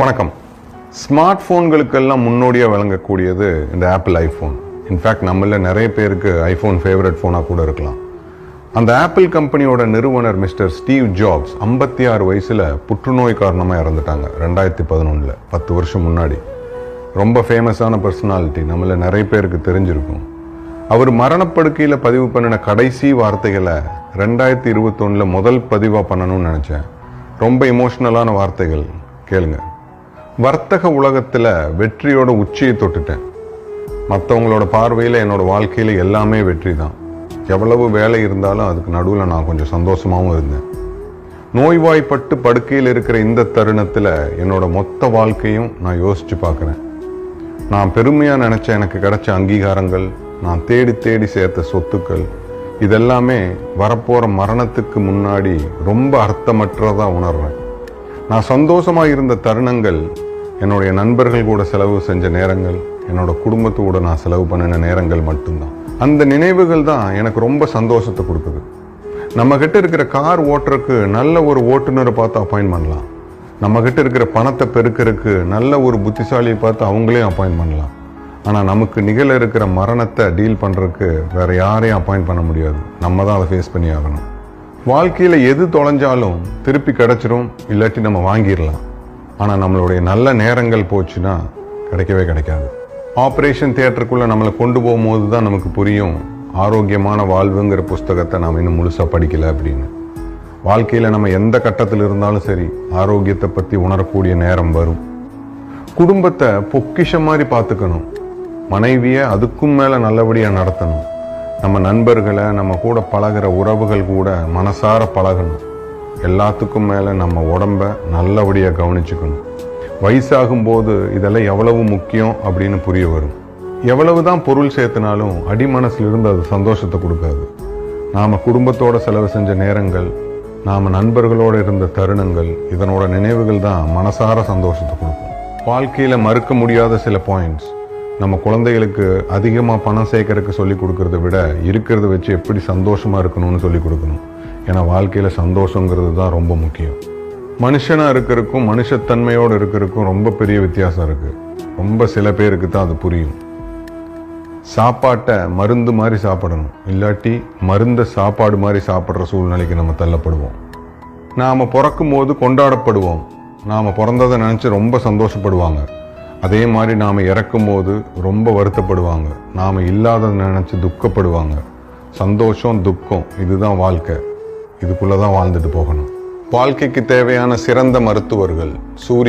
வணக்கம். ஸ்மார்ட் ஃபோன்களுக்கெல்லாம் முன்னோடியாக விளங்கக்கூடியது இந்த ஆப்பிள் ஐஃபோன் இன்ஃபேக்ட் நம்மள நிறைய பேருக்கு ஐஃபோன் ஃபேவரட் ஃபோனாக கூட இருக்கலாம். அந்த ஆப்பிள் கம்பெனியோட நிறுவனர் மிஸ்டர் ஸ்டீவ் ஜாப்ஸ் ஐம்பத்தி ஆறு வயசில் புற்றுநோய் காரணமாக இறந்துட்டாங்க ரெண்டாயிரத்தி பதினொன்றில் பத்து வருஷம் முன்னாடி. ரொம்ப ஃபேமஸான பர்சனாலிட்டி நம்மள நிறைய பேருக்கு தெரிஞ்சிருக்கும். அவர் மரணப்படுக்கையில் பதிவு பண்ணின கடைசி வார்த்தைகளை ரெண்டாயிரத்தி இருபத்தொன்னில் முதல் பதிவாக பண்ணணும்னு நினச்சேன். ரொம்ப இமோஷ்னலான வார்த்தைகள் கேளுங்கள் வர்த்தக உலகத்தில் வெற்றியோட உச்சியை தொட்டுட்டேன். மற்றவங்களோட பார்வையில் என்னோடய வாழ்க்கையில் எல்லாமே வெற்றி தான் எவ்வளவு வேலை இருந்தாலும் அதுக்கு நடுவில் நான் கொஞ்சம் சந்தோஷமாகவும் இருந்தேன். நோய்வாய்ப்பட்டு படுக்கையில் இருக்கிற இந்த தருணத்தில் என்னோட மொத்த வாழ்க்கையும் நான் யோசித்து பார்க்குறேன். நான் பெருமையாக நினச்ச எனக்கு கிடைச்ச அங்கீகாரங்கள் நான் தேடி தேடி சேர்த்த சொத்துக்கள் இதெல்லாமே வரப்போகிற மரணத்துக்கு முன்னாடி ரொம்ப அர்த்தமற்றதாக உணர்றேன். நான் சந்தோஷமாக இருந்த தருணங்கள் என்னுடைய நண்பர்கள் கூட செலவு செஞ்ச நேரங்கள் என்னோட குடும்பத்தோடு நான் செலவு பண்ணின நேரங்கள் மட்டும்தான். அந்த நினைவுகள் தான் எனக்கு ரொம்ப சந்தோஷத்தை கொடுக்குது. நம்மக்கிட்ட இருக்கிற கார் ஓட்டுறதுக்கு நல்ல ஒரு ஓட்டுநரை பார்த்து அப்பாயின்ட் பண்ணலாம். நம்மக்கிட்ட இருக்கிற பணத்தை பெருக்கிறதுக்கு நல்ல ஒரு புத்திசாலியை பார்த்து அவங்களே அப்பாயின் பண்ணலாம். ஆனால் நமக்கு நிகழ இருக்கிற மரணத்தை டீல் பண்ணுறதுக்கு வேறு யாரையும் அப்பாயின்ட் பண்ண முடியாது. நம்ம தான் அதை ஃபேஸ் பண்ணி ஆகணும் வாழ்க்கையில் எது தொலைஞ்சாலும் திருப்பி கிடச்சிரும் இல்லாட்டி நம்ம வாங்கிடலாம். ஆனால் நம்மளுடைய நல்ல நேரங்கள் போச்சுன்னா கிடைக்கவே கிடைக்காது. ஆப்ரேஷன் தியேட்டருக்குள்ளே நம்மளை கொண்டு போகும்போது தான் நமக்கு புரியும் ஆரோக்கியமான வாழ்வுங்கிற புஸ்தகத்தை நாம் இன்னும் முழுசாக படிக்கல அப்படின்னு. வாழ்க்கையில் நம்ம எந்த கட்டத்தில் இருந்தாலும் சரி ஆரோக்கியத்தை பற்றி உணரக்கூடிய நேரம் வரும். குடும்பத்தை பொக்கிஷம் மாதிரி பார்த்துக்கணும். மனைவியை அதுக்கும் மேலே நல்லபடியாக நடத்தணும். நம்ம நண்பர்களை நம்ம கூட பழகுற உறவுகள் கூட மனசார பழகணும். எல்லாத்துக்கும் மேலே நம்ம உடம்ப நல்லபடியாக கவனிச்சுக்கணும். வயசாகும்போது இதெல்லாம் எவ்வளவு முக்கியம் அப்படின்னு புரிய வரும். எவ்வளவு தான் பொருள் சேர்த்துனாலும் மனசில் இருந்து அது சந்தோஷத்தை கொடுக்காது. நாம் குடும்பத்தோட செலவு செஞ்ச நேரங்கள் நாம் நண்பர்களோடு இருந்த தருணங்கள் இதனோட நினைவுகள் தான் மனசார சந்தோஷத்தை கொடுக்கும். வாழ்க்கையில் மறுக்க முடியாத சில பாயிண்ட்ஸ் நம்ம குழந்தைகளுக்கு அதிகமாக பணம் சேர்க்கறதுக்கு சொல்லி கொடுக்கறத விட இருக்கிறத வச்சு எப்படி சந்தோஷமாக இருக்கணும்னு சொல்லி கொடுக்கணும். ஏன்னா வாழ்க்கையில் சந்தோஷங்கிறது தான் ரொம்ப முக்கியம். மனுஷனாக இருக்கிறதுக்கும் மனுஷத்தன்மையோடு இருக்கிறதுக்கும் ரொம்ப பெரிய வித்தியாசம் இருக்குது ரொம்ப சில பேருக்கு தான் அது புரியும். சாப்பாட்டை மருந்து மாதிரி சாப்பிடணும். இல்லாட்டி மருந்த சாப்பாடு மாதிரி சாப்பிட்ற சூழ்நிலைக்கு நம்ம தள்ளப்படுவோம். நாம் பிறக்கும் போது கொண்டாடப்படுவோம். நாம் பிறந்ததை நினச்சி ரொம்ப சந்தோஷப்படுவாங்க. அதே மாதிரி நாம் இறக்கும்போது ரொம்ப வருத்தப்படுவாங்க. நாம் இல்லாத நினச்சி துக்கப்படுவாங்க. சந்தோஷம் துக்கம் இதுதான் வாழ்க்கை. இதுக்குள்ளே தான் வாழ்ந்துட்டு போகணும். வாழ்க்கைக்கு தேவையான சிறந்த மருத்துவர்கள் சூரிய